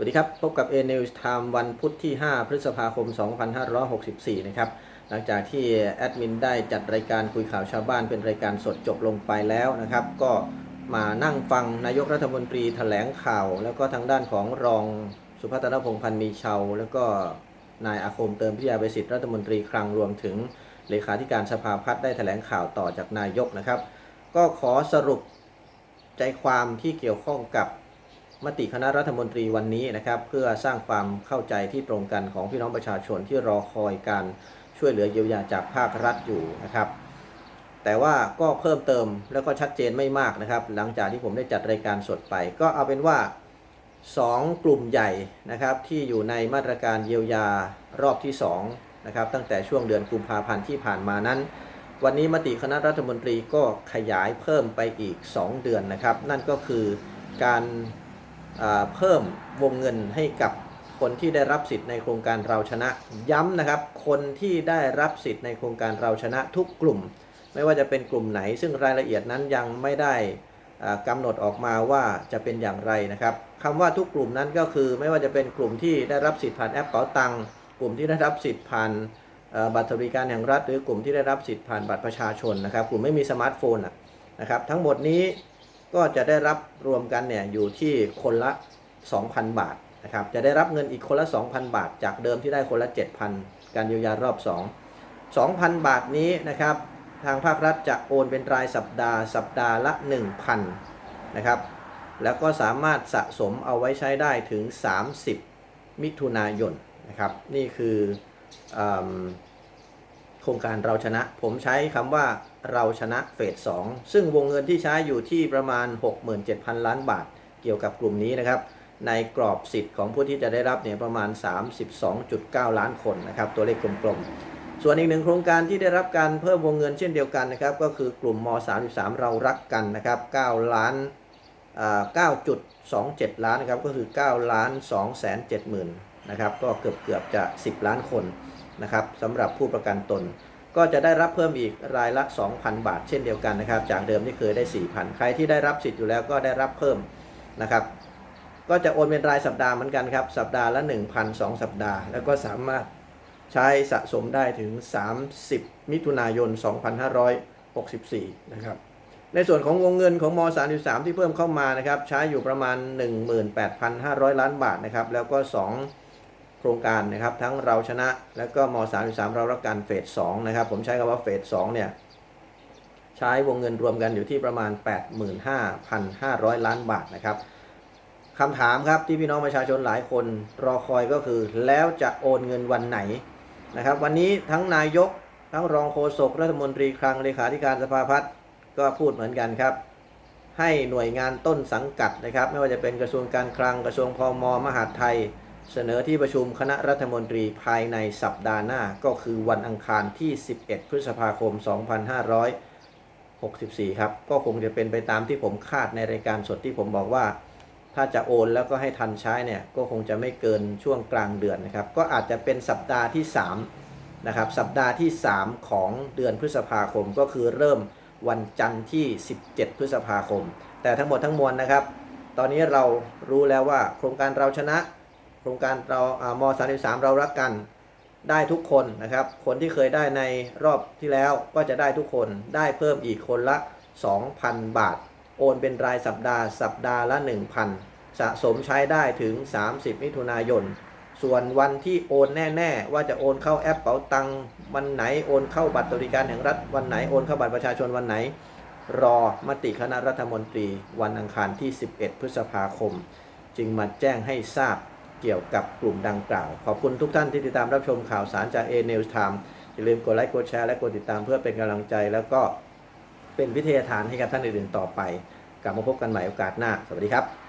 สวัสดีครับ พบกับ A News Time วันพุธที่ 5 พฤษภาคม 2564 นะครับ หลังจากที่แอดมินได้จัดรายการคุยข่าวชาวบ้านเป็นรายการสดจบลงไปแล้วนะครับ ก็มานั่งฟังนายกรัฐมนตรีแถลงข่าว แล้วก็ทางด้านของรองสุพัฒนพงพันธ์มีเชา แล้วก็นายอาคมเติมพิยาเบสิทธิ์รัฐมนตรีคลังรวมถึงเลขาธิการสภาพัฒน์ได้แถลงข่าวต่อจากนายกนะครับ ก็ขอสรุปใจความที่เกี่ยวข้องกับ มติคณะรัฐมนตรีวันนี้นะครับเพื่อสร้างความเข้าใจที่ตรงกันของพี่น้องประชาชนที่รอคอยการช่วยเหลือเยียวยาจากภาครัฐอยู่นะครับ แต่ว่าก็เพิ่มเติมแล้วก็ชัดเจนไม่มากนะครับ หลังจากที่ผมได้จัดรายการสดไป ก็เอาเป็นว่า 2 กลุ่มใหญ่นะครับที่อยู่ในมาตรการเยียวยารอบที่2นะครับตั้งแต่ช่วงเดือนกุมภาพันธ์ที่ผ่านมานั้น วันนี้มติคณะรัฐมนตรีก็ขยายเพิ่มไปอีก 2 เดือนนะครับ นั่นก็คือการ เพิ่มวงเงินให้กับคนที่ได้รับสิทธิ์ในโครงการเราชนะ ย้ำนะครับ คนที่ได้รับสิทธิ์ในโครงการเราชนะทุกกลุ่ม ไม่ว่าจะเป็นกลุ่มไหน ซึ่งรายละเอียดนั้นยังไม่ได้อ่ากำหนดออกมาว่าจะเป็นอย่างไรนะครับคำว่าทุกกลุ่มนั้นก็คือไม่ว่าจะเป็นกลุ่มที่ได้รับสิทธิ์ผ่านแอปเป๋าตังค์กลุ่มที่ได้รับสิทธิ์ผ่านบัตรสวัสดิการแห่งรัฐ หรือกลุ่มที่ได้รับสิทธิ์ผ่านบัตรประชาชนนะครับ กลุ่มไม่มีสมาร์ทโฟนนะครับ ทั้งหมดนี้ ก็จะได้รับรวมกันเนี่ยอยู่ที่คนละ 2,000 บาทนะครับ จะได้รับเงินอีกคนละ 2,000 บาท จากเดิมที่ได้คนละ 7,000 การเยียวยารอบ 2 2,000 บาทนี้นะครับ ทางภาครัฐจะโอนเป็นรายสัปดาห์ สัปดาห์ละ 1,000นะครับ แล้วก็สามารถสะสมเอาไว้ใช้ได้ถึง 30 มิถุนายนนะครับ นี่คืออโครงการเราชนะ ผมใช้คำว่า เราชนะเฟส2ซึ่งวงเงินที่ใช้อยู่ที่ประมาณ 67,000 ล้านบาท เกี่ยวกับกลุ่มนี้นะครับ ในกรอบสิทธิ์ของผู้ที่จะได้รับเนี่ยประมาณ 32.9 ล้านคนนะครับตัวเลขกลมๆ ส่วนอีกหนึ่งโครงการที่ได้รับการเพิ่มวงเงินเช่นเดียวกันนะครับก็คือกลุ่มม .33 เรารักกันนะครับ9ล้านอ9.27 ล้านนะครับก็คือ9ล้าน2แสน7หมื่นนะครับก็เกือบเกือบๆจะ 10 ล้านคนนะครับสำหรับผู้ประกันตน ก็จะได้รับเพิ่มอีกรายละ 2,000 บาท เช่นเดียวกันนะครับ จากเดิมที่เคยได้ 4,000 ใครที่ได้รับสิทธิ์อยู่แล้วก็ได้รับเพิ่มนะครับ ก็จะโอนเป็นรายสัปดาห์เหมือนกันครับ สัปดาห์ละ 1,000 2 สัปดาห์ แล้วก็สามารถใช้สะสมได้ถึง 30 มิถุนายน 2564 นะครับ ในส่วนของวงเงินของม .33 ที่เพิ่มเข้ามานะครับ ใช้อยู่ประมาณ 18,500 ล้านบาทนะครับ แล้วก็ 2 โครงการนะครับ ทั้งเราชนะแล้วก็ม .33 เรารักกันเฟส2นะครับ ผมใช้คำว่าเฟส2เนี่ยใช้วงเงินรวมกันอยู่ที่ประมาณ 85,500 ล้านบาทนะครับคำถามครับที่พี่น้องประชาชนหลายคนรอคอยก็คือ แล้วจะโอนเงินวันไหนนะครับ วันนี้ทั้งนายก ทั้งรองโฆษกรัฐมนตรีคลังเลขาธิการสภาพัฒน์ก็พูดเหมือนกันครับ ให้หน่วยงานต้นสังกัดนะครับ ไม่ว่าจะเป็นกระทรวงการคลังกระทรวงพมมหาดไทย เสนอที่ประชุมคณะรัฐมนตรีภายในสัปดาห์หน้าก็คือวันอังคารที่ 11 พฤษภาคม 2564 ครับ ก็คงจะเป็นไปตามที่ผมคาดในรายการสดที่ผมบอกว่า ถ้าจะโอนแล้วก็ให้ทันใช้เนี่ย ก็คงจะไม่เกินช่วงกลางเดือนนะครับ ก็อาจจะเป็นสัปดาห์ที่ 3 นะครับ สัปดาห์ที่ 3 ของเดือนพฤษภาคมก็คือเริ่มวันจันทร์ที่ 17 พฤษภาคม แต่ทั้งหมดทั้งมวลนะครับ ตอนนี้เรารู้แล้วว่าโครงการเราชนะ รงการเราอาม33เรารักกันได้ทุกคนนะครับ คนที่เคยได้ในรอบที่แล้วก็จะได้ทุกคนได้เพิ่มอีกคนละ 2,000 บาท โอนเป็นรายสัปดาห์ สัปดาห์ละ 1,000 สะสมใช้ได้ถึง 30 มิถุนายน ส่วนวันที่โอนแน่ ๆ ว่าจะโอนเข้าแอปเป๋าตังวันไหนโอนเข้าบัตรสวัสดิการแห่งรัฐวันไหนโอนเข้าบัตรประชาชนวันไหน รอมติคณะรัฐมนตรี วันอังคารที่ 11 พฤษภาคม จึงมาแจ้งให้ทราบ เกี่ยวกับกลุ่มดังกล่าว ขอบคุณทุกท่านที่ติดตามรับชมข่าวสารจาก A News Time อย่าลืมกดไลค์กดแชร์และกดติดตามเพื่อเป็นกำลังใจ แล้วก็เป็นวิทยาทานให้กับท่านอื่นๆต่อไป กลับมาพบกันใหม่โอกาสหน้า สวัสดีครับ